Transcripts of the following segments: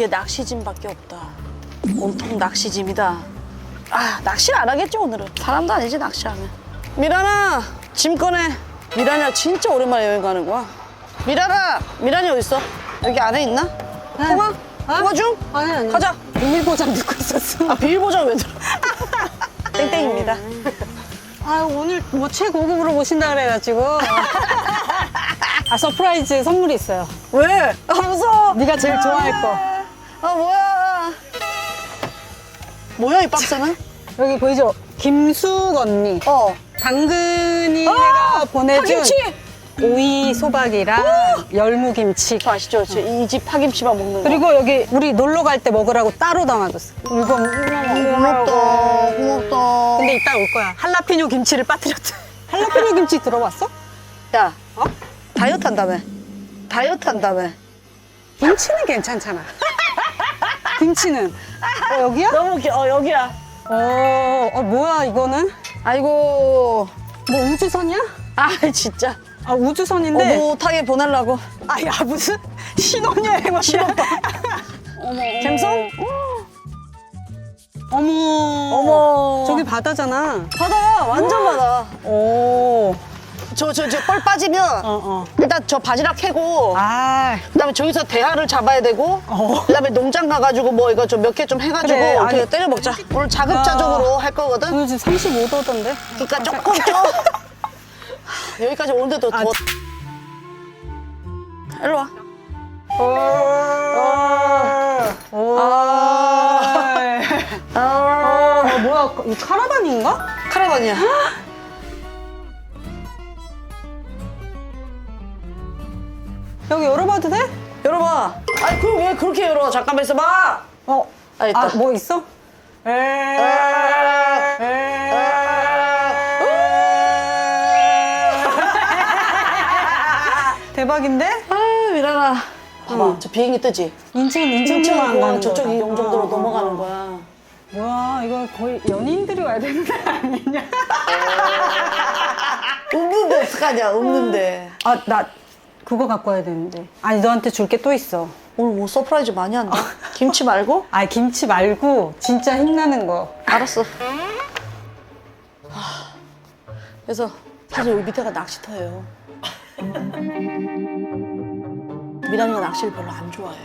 뒤에 낚시짐밖에 없다. 온통 낚시짐이다. 아, 낚시를 안 하겠죠, 오늘은. 사람도 아니지, 낚시하면. 미란아, 짐 꺼내. 미란이가 진짜 오랜만에 여행 가는 거야. 미란아, 미란이 어딨어? 여기 안에 있나? 통화? 통화 중? 아니 아니. 가자. 비밀보장 듣고 있었어. 아, 비밀보장 왜 들어? 땡땡입니다. 아 오늘 뭐 최고급으로 모신다 그래가지고. 아 서프라이즈 선물이 있어요. 왜? 아, 무서워. 네가 제일 좋아할 거. 아, 뭐야. 뭐야, 이 박스는? 여기 보이죠? 김숙 언니. 어. 당근이 내가 보내준 파김치! 오이 소박이랑 열무김치. 저 아시죠? 이집 파김치만 먹는 거. 그리고 여기 우리 놀러 갈 때 먹으라고 따로 담아줬어. 이거 고맙다, 고맙다. 근데 이따 올 거야. 할라피뇨 김치를 빠뜨렸대. 할라피뇨 김치 들어봤어? 야, 어? 다이어트 한다며. 다이어트 한다며. 김치는 괜찮잖아. 김치는. 어, 여기야? 너무 웃겨. 어, 여기야. 어, 어, 뭐야, 이거는? 아이고. 뭐 우주선이야? 아, 진짜. 아, 우주선인데. 오붓하게 보내려고. 아, 야, 무슨 신혼여행 신혼방. 어머. 갬성? 어머. 어머. 저기 바다잖아. 바다, 완전 바다. 오. 저, 저, 저, 뻘 빠지면 어, 어. 일단 저 바지락 캐고 아, 그다음에 저기서 대하를 잡아야 되고 어. 그다음에 농장 가가지고 뭐 이거 좀 몇 개 좀 해가지고 그래, 어떻게 아니. 때려 먹자. 오늘 자급자족으로 할 거거든. 오늘 지금 35도던데. 그러니까 조금 좀 여기까지 오는데도 아, 더. 일로 와. 오. 아. 아. 어, 뭐야, 이 카라반인가? 카라반이야. 여기 열어봐도 돼? 열어봐. 아니 그럼 왜 그렇게 열어? 잠깐만 있어봐. 어. 아 있다. 아, 뭐 있어? 대박인데? 아 미란아. 봐봐 응. 저 비행기 뜨지. 인천 인천만 인천공항 가는 저쪽 거다. 용정도로 어, 어, 넘어가는 어. 거야. 뭐야 이거 거의 연인들이 와야 되는 거 아니냐? 없는데 어떡하냐 없는데. 아 나 그거 갖고 와야 되는데. 아니 너한테 줄 게 또 있어. 오늘 뭐 서프라이즈 많이 한다. 김치 말고? 아 김치 말고 진짜 힘나는 거. 알았어. 하, 그래서 사실 여기 밑에가 낚시터예요. 미란이가 낚시를 별로 안 좋아해.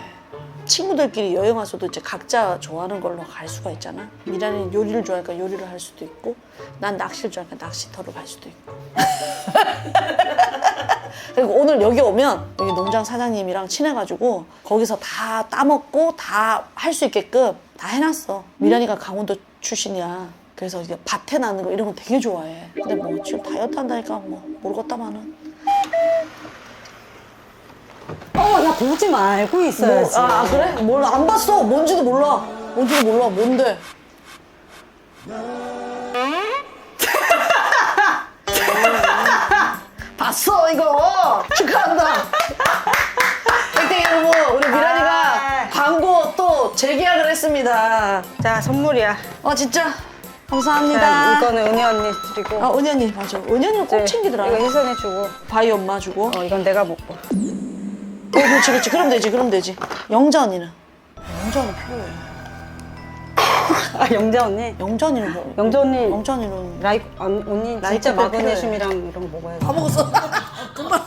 친구들끼리 여행 와서도 이제 각자 좋아하는 걸로 갈 수가 있잖아. 미란이는 요리를 좋아하니까 요리를 할 수도 있고, 난 낚시를 좋아하니까 낚시터로 갈 수도 있고. 그리고 오늘 여기 오면 여기 농장 사장님이랑 친해가지고 거기서 다 따먹고 다 할 수 있게끔 다 해놨어. 미란이가 강원도 출신이야. 그래서 이게 밭에 나는 거 이런 거 되게 좋아해. 근데 뭐 지금 다이어트 한다니까 뭐 모르겠다마는. 어나 보지 말고 있어야지. 아, 아, 그래? 뭘 안 봤어. 뭔지도 몰라. 뭔지도 몰라. 뭔데? 봤어 이거 축하한다. 땡땡이 여러분 우리 미란이가 광고 또 재계약을 했습니다. 자 선물이야. 어 진짜 자, 감사합니다. 이거는 은희 언니 드리고. 아 은희 언니 맞아. 은희 언니는 꼭 이제 챙기더라. 이거 희선이 주고. 바이 엄마 주고. 어 이건 내가 먹고. 어, 그렇지 그렇지. 그럼 되지 그럼 되지. 영자 언니는. 영자 언니 필요해. 아 영자 언니. 언니는 뭐? 영자 언니. 영자 언니는 라이 언, 언니 라이크 진짜. 마그네슘이랑 이런 거 먹어야 돼. 다 먹었어. 그만.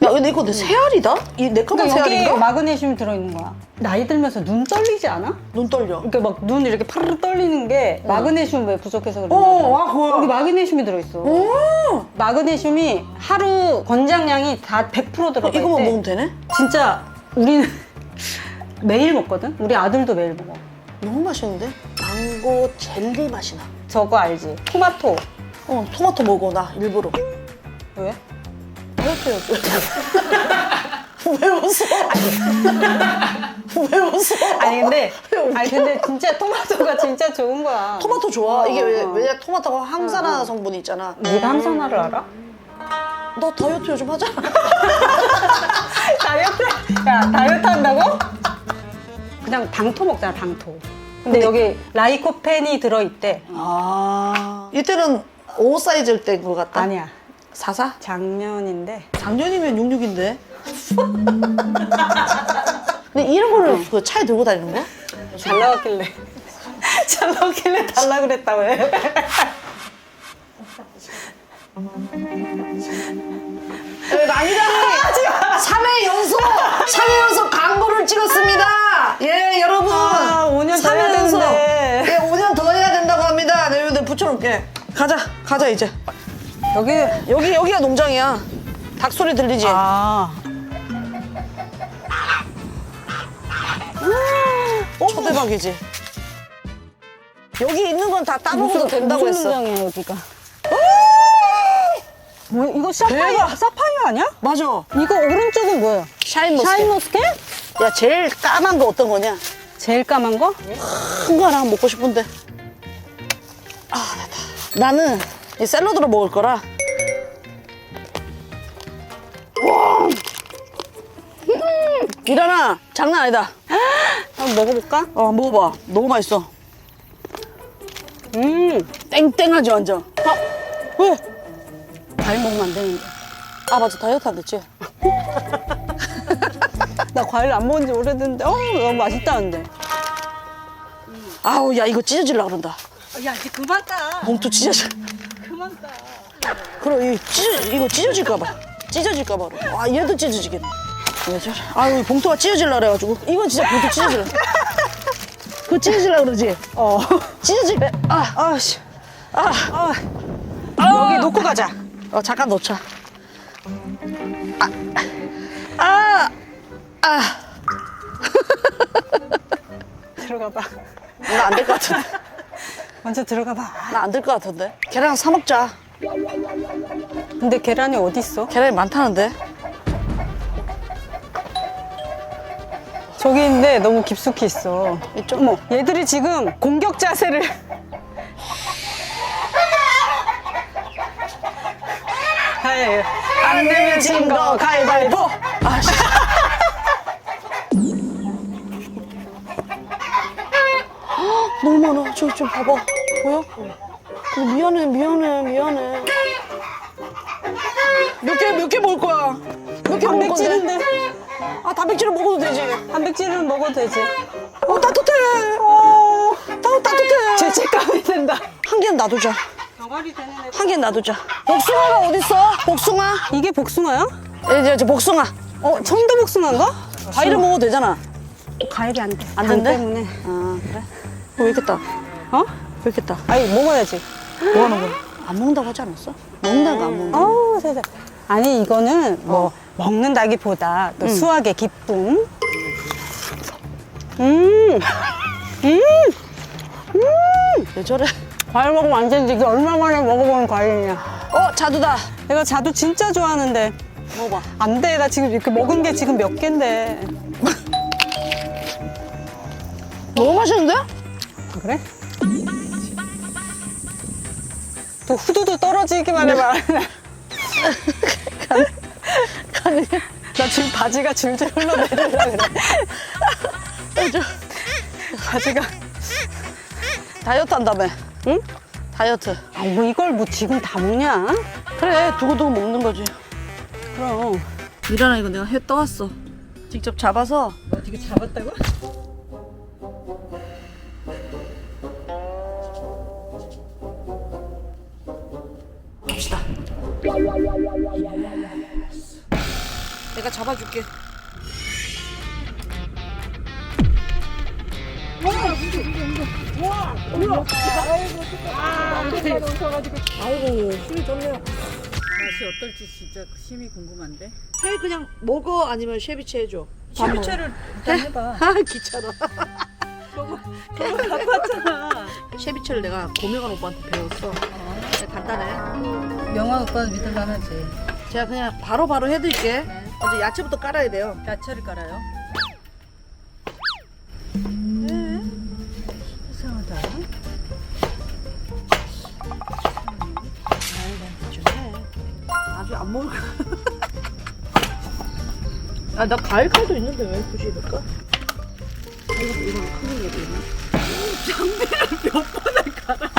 야, 근데 이거 내 새알이다? 이내 거만 근데 여기 새알인가? 마그네슘 들어있는 거야. 나이 들면서 눈 떨리지 않아? 눈 떨려. 이렇게 막 눈 이렇게 파르르 떨리는 게 마그네슘 왜 부족해서 그런 어, 거야. 와, 그거야. 여기 마그네슘이 들어있어. 오! 마그네슘이 하루 권장량이 다 100% 들어가 있대. 이거만 먹으면 되네? 진짜 우리는 매일 먹거든? 우리 아들도 매일 먹어. 너무 맛있는데? 망고 젤리 맛이 나. 저거 알지? 토마토. 어, 토마토 먹어, 나 일부러. 왜? 다이어트 왜 웃어? 왜 웃어? 아니 근데 왜? 아니 근데 진짜 토마토가 진짜 좋은 거야. 토마토 좋아. 이게 왜, 어. 왜냐 토마토가 항산화 성분이 있잖아. 네가 항산화를 알아? 너 다이어트 요즘 하잖아. 다이어트? 야 다이어트 한다고? 그냥 당토 먹잖아 당토. 근데, 근데- 여기 라이코펜이 들어있대. 아. 이때는 5 사이즈일 때인 것 같다. 아니야. 44? 작년인데. 작년이면 66인데. 근데 이런 거를 그 차에 들고 다니는 거야? 잘 나왔길래. 잘 나왔길래 달라 그랬다, 왜? 아니잖아. 3회 연속 3회 연속 광고를 찍었습니다. 예, 여러분. 아, 5년 삼더 해야 회 연속. 되는데. 예, 5년 더 해야 된다고 합니다. 네, 내가 붙여놓을게. 가자, 가자 이제. 여기, 여기 여기가 농장이야. 닭 소리 들리지? 아. 초대박이지. 여기 있는 건 다 따먹어도 된다고 무슨 했어. 농장이야, 여기가? 뭐, 이거 사파이어. 사파이어 아니야? 맞아. 이거 오른쪽은 뭐야? 샤인머스켓. 샤인머스켓? 야, 제일 까만 거 어떤 거냐? 제일 까만 거? 큰 거 하나 먹고 싶은데. 아, 됐다. 나는 이 샐러드로 먹을 거라. 와. 음, 일어나. 장난 아니다. 한번 먹어볼까? 어, 먹어봐. 너무 맛있어. 음, 땡땡하지, 완전. 아, 왜? 과일 먹으면 안 되는데. 아, 맞아. 다이어트 안 됐지? 나 과일 안 먹은 지 오래됐는데, 어, 너무 맛있다는데. 아우, 야, 이거 찢어질라 그런다. 야, 이제 그만 따. 봉투 찢어질. 그만 따. 그럼 이 찢어, 이거 찢어질까 봐. 찢어질까봐. 아, 얘도 찢어지겠네. 왜 저래? 아유, 봉투가 찢어질라 그래가지고. 이건 진짜 봉투 찢어질라. 그거 찢어질라 그러지? 어. 찢어질, 아, 아씨. 아. 아. 여기 놓고 가자. 어, 잠깐 놓자. 아, 아, 아. 들어가 봐. 나 안 될 것 같은데. 먼저 들어가 봐. 나 안 될 것 같은데. 계란 사 먹자. 근데 계란이 어디 있어? 계란이 많다는데. 저기 있는데 너무 깊숙이 있어. 이쪽? 어머, 얘들이 지금 공격 자세를. 안 내면 진거 가위바위보. 저기 좀 봐봐. 보여? 어, 미안해, 미안해, 미안해. 몇 개, 몇 개 먹을 거야? 몇 개 먹을 건데? 단백질인데. 아, 단백질을 먹어도 되지. 단백질은 먹어도 되지. 어, 따뜻해. 어, 따, 따뜻해. 죄책감이 든다. 한 개는 놔두자. 병아리 되는 애. 한 개는 놔두자. 복숭아가 어딨어? 복숭아? 이게 복숭아야? 이제, 이제 복숭아. 어, 청도 복숭아인가? 과일을 먹어도 되잖아. 과일이 안 돼. 안당 된대? 때문에. 아, 그래? 왜 이렇게 따? 어? 따? 아니, 먹어야지. 뭐 하는 거야? 안 먹는다고 하지 않았어? 먹는다고 안 먹는다. 어우, 세상. 아니, 이거는 뭐, 먹는다기보다 또 수학의 기쁨. 음, 왜 저래? 과일 먹으면 안 되는데 이게 얼마 만에 먹어보는 과일이냐. 어, 자두다. 내가 자두 진짜 좋아하는데. 먹어봐. 안 돼. 나 지금 이렇게 먹은 게 지금 몇 갠데. 너무 맛있는데? 아, 그래? 또 후두두 떨어지기만 해봐. 나 지금 바지가 줄줄 흘러내리려 그래. 바지가. 다이어트 한다며. 응? 다이어트. 아, 뭐 이걸 뭐 지금 다 먹냐? 그래, 두고두고 먹는 거지. 그럼. 미란아, 이거 내가 해 떠왔어. 직접 잡아서. 어떻게 잡았다고? 내가 잡아줄게. 맛이 어떨지 진짜 심히 궁금한데. 해 그냥 먹어 아니면 쉐비치 해줘. 쉐비체를 일단 해봐. 아 귀찮아. 바빴잖아. 쉐비치를 내가 고명한 오빠한테 배웠어. 간단해. 명화 오빠 믿을만 하지. 제가 그냥 바로바로 해드릴게. 먼저 야채부터 깔아야 돼요. 야채를 깔아요. 이상하다. 좀 해. 아주 안 먹을 거야. 아, 나 과일 칼도 있는데 왜 굳이 이럴까? 이거 이런 큰 얘기 있나? 장비를 몇 번을 갈아.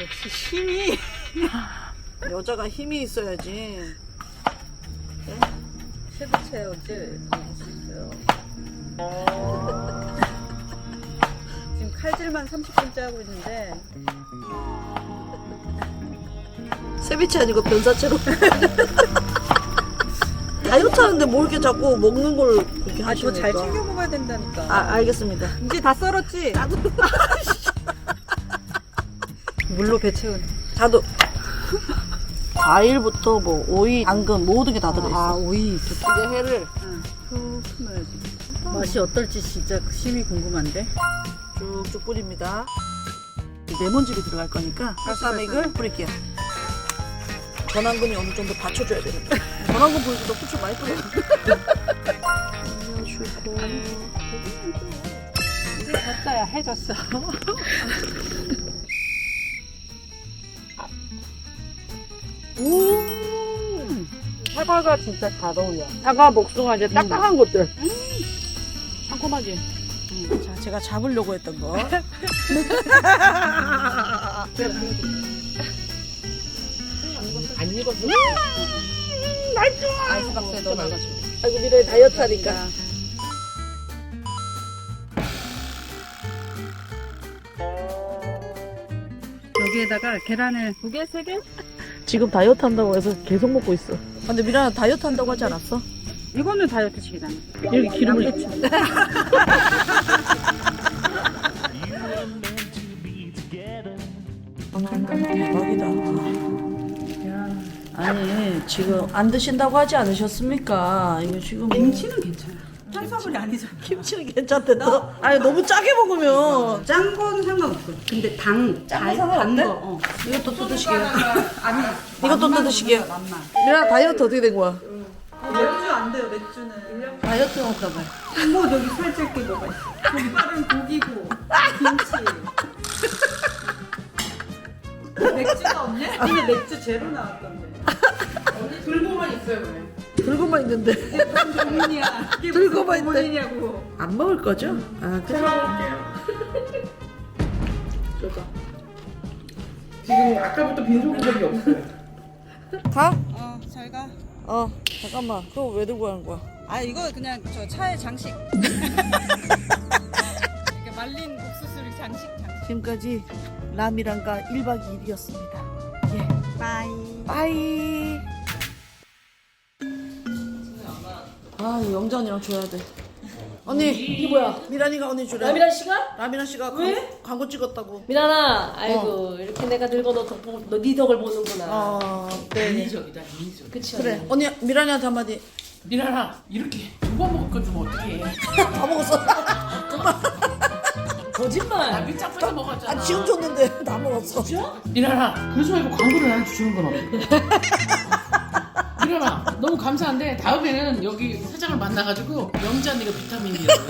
역시 힘이. 여자가 힘이 있어야지. 어째 할수 있어요. 지금 칼질만 30분째 하고 있는데 세비체 아니고 변사체로. 다이어트 하는데 뭐 이렇게 자꾸 먹는 걸 그렇게 아저 하시니까. 잘 챙겨 먹어야 된다니까. 아, 알겠습니다. 이제 다 썰었지? 물로 배채운. 다도 과일부터 뭐 오이, 당근 모든 게 다 들어있어. 아 오이. 이제 회를 푹 넣어야지. 맛이 어떨지 진짜 심히 궁금한데. 쭉쭉 뿌립니다. 레몬즙이 들어갈 거니까 발사믹을 뿌릴게요. 전완근이 어느 정도 받쳐줘야. 전완근 보일 때도 후추 많이 뿌려. 올려주고. 이제 졌어야 해졌어. 사과가 진짜 잘 어울려. 사과, 복숭아 이제 딱딱한 것들. 상콤하지. 자, 제가 잡으려고 했던 거. 안 익었어. 아이스박스에 넣어놔가지고. 아이고 미래 다이어트 하니까. 여기에다가 계란을 두 개, 세 개? 지금 다이어트 한다고 해서 계속 먹고 있어. 근데 미란아 다이어트 한다고 하지 않았어? 이거는 다이어트 식이잖아. 이렇게 기름을 대박이다. 아니 지금 안 드신다고 하지 않으셨습니까? 이거 지금 김치는 괜찮아. 탄수화물이 아니잖아. 김치는 괜찮대 또. 아니 너무 짜게 먹으면 짠 건 상관없어. 근데 당, 짠거 상관없대? 거, 어. 이것도 뜯으시게요. 아니, 이것도 뜯으시게요. 맛만. 미란아 다이어트 어떻게 된 거야? 맥주 안 돼요, 맥주는. 다이어트 할까 봐. 뭐 여기 살찔 게 뭐가 있어. 족발은 고기고, 김치. 맥주가 없냐? 아니 맥주 제로 나왔던데. 들고만 있어요, 왜? 들고만 있는데 고민이야. 이게 들고만 무슨 있네. 고민이냐고. 안 먹을 거죠? 아 그래. 지금 아까부터 빈손기적이 없어요. 가? 어, 잘 가. 어 잠깐만 그거 왜 들고 가는 거야? 아, 이거 그냥 저 차의 장식. 이렇게 말린 옥수수를 장식, 장식. 지금까지 라미랑과 1박 2일이었습니다 예 빠이. 빠이 아 영자 언니랑 줘야 돼 언니 이게 뭐야? 미란이가 언니 주래 라미란 씨가? 라미란 씨가 왜? 광고, 광고 찍었다고 미란아, 아이고 이렇게 내가 늙어 너덕네 덕을 보는구나. 어 네. 인위적이다, 인위적. 그치? 그래 언니 미란이한테 한마디 미란아, 이렇게 두 번 먹을 거 주면 어떡해. 다 먹었어 거짓말. 나비 짝빠져 먹었잖아. 아 지금 줬는데 다 먹었어 미란아, 그러지 말고 광고를 나한테 주는 건 어때? 미란아, 너무 감사한데 다음에는 여기 사장을 만나가지고 영자 언니가 비타민이라고.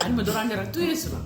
아니면 너랑 나랑 듀엣으로.